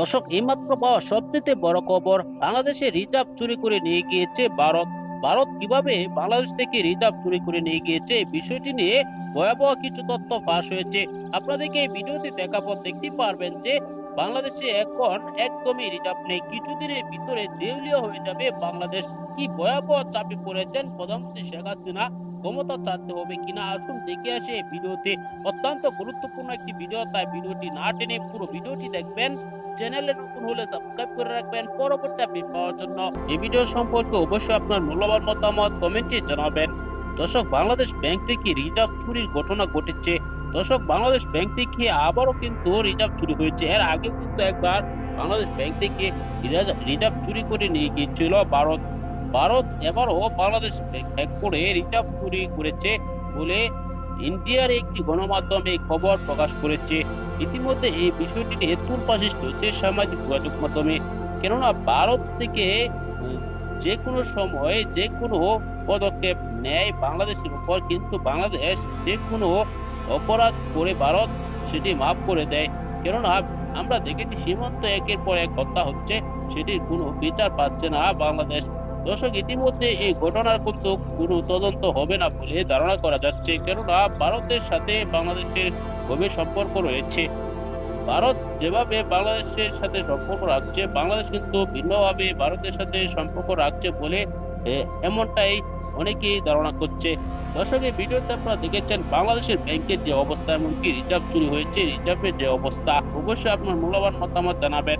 দর্শক, এইমাত্র পাওয়া সবচেয়ে বড় খবর, বাংলাদেশে রিজার্ভ চুরি করে নিয়ে গিয়েছে ভারত। ভারত কীভাবে বাংলাদেশ থেকে রিজার্ভ চুরি করে নিয়ে গিয়েছে, বিষয়টি নিয়ে ভয়াবহ কিছু তথ্য ফাঁস হয়েছে। আপনাদেরকে এই ভিডিওতে দেখার পর দেখতে পারবেন যে বাংলাদেশে এখন একদমই রিজার্ভ নেই। কিছুদিনের ভিতরে দেউলিয়া হয়ে যাবে বাংলাদেশ। কি ভয়াবহ চাপে পড়েছেন প্রধানমন্ত্রী শেখ হাসিনা ক্ষমতা ছাড়তে হবে কিনা? আসুন দেখে আসে এই ভিডিওতে। অত্যন্ত গুরুত্বপূর্ণ একটি ভিডিও, তাই ভিডিওটি না টেনে পুরো ভিডিওটি দেখবেন। চ্যানেলে নতুন হলে সাবস্ক্রাইব করে রাখবেন। পরবর্তী আপডেট পাওয়ার জন্য এই ভিডিও সম্পর্কে অবশ্যই আপনার মূল্যবান মতামত কমেন্টে জানাবেন। দর্শক, বাংলাদেশ ব্যাংক থেকে রিজার্ভ চুরির ঘটনা ঘটেছে। দর্শক, বাংলাদেশ ব্যাংক থেকে আবারও কিন্তু রিজার্ভ চুরি হয়েছে। এর আগেও কিন্তু একবার বাংলাদেশ ব্যাংক থেকে রিজার্ভ চুরি করে নিয়ে গিয়েছিল ভারত। ভারত এবারও বাংলাদেশ ব্যাংক করে রিজার্ভ চুরি করেছে বলে ইন্ডিয়ার একটি গণমাধ্যমে খবর প্রকাশ করেছে। ইতিমধ্যে এই বিষয়টি নিয়ে তুলপাশিষ্ট হয়েছে সামাজিক যোগাযোগ মাধ্যমে। কেননা ভারত থেকে যে কোনো সময় যে কোনো পদক্ষেপ নেয় বাংলাদেশের উপর, কিন্তু বাংলাদেশ যে কোনো অপরাধ করে ভারত সেটি মাফ করে দেয়। কেননা আমরা দেখেছি সীমান্ত একের পর এক হত্যা হচ্ছে, সেটির কোনো বিচার পাচ্ছে না বাংলাদেশ। দর্শক, ইতিমধ্যে এই ঘটনার কিন্তু কোনো তদন্ত হবে না বলে ধারণা করা যাচ্ছে। কেননা ভারতের সাথে বাংলাদেশের গভীর সম্পর্ক রয়েছে। ভারত যেভাবে বাংলাদেশের সাথে সম্পর্ক রাখছে, বাংলাদেশ কিন্তু ভিন্নভাবে ভারতের সাথে সম্পর্ক রাখছে বলে এমনটাই অনেকেই ধারণা করছে। দর্শক, এই ভিডিওতে আপনারা দেখেছেন বাংলাদেশের ব্যাংকের যে অবস্থা, এমনকি রিজার্ভ চুরি হয়েছে, রিজার্ভের যে অবস্থা। অবশ্যই আপনার মূল্যবান মতামত জানাবেন।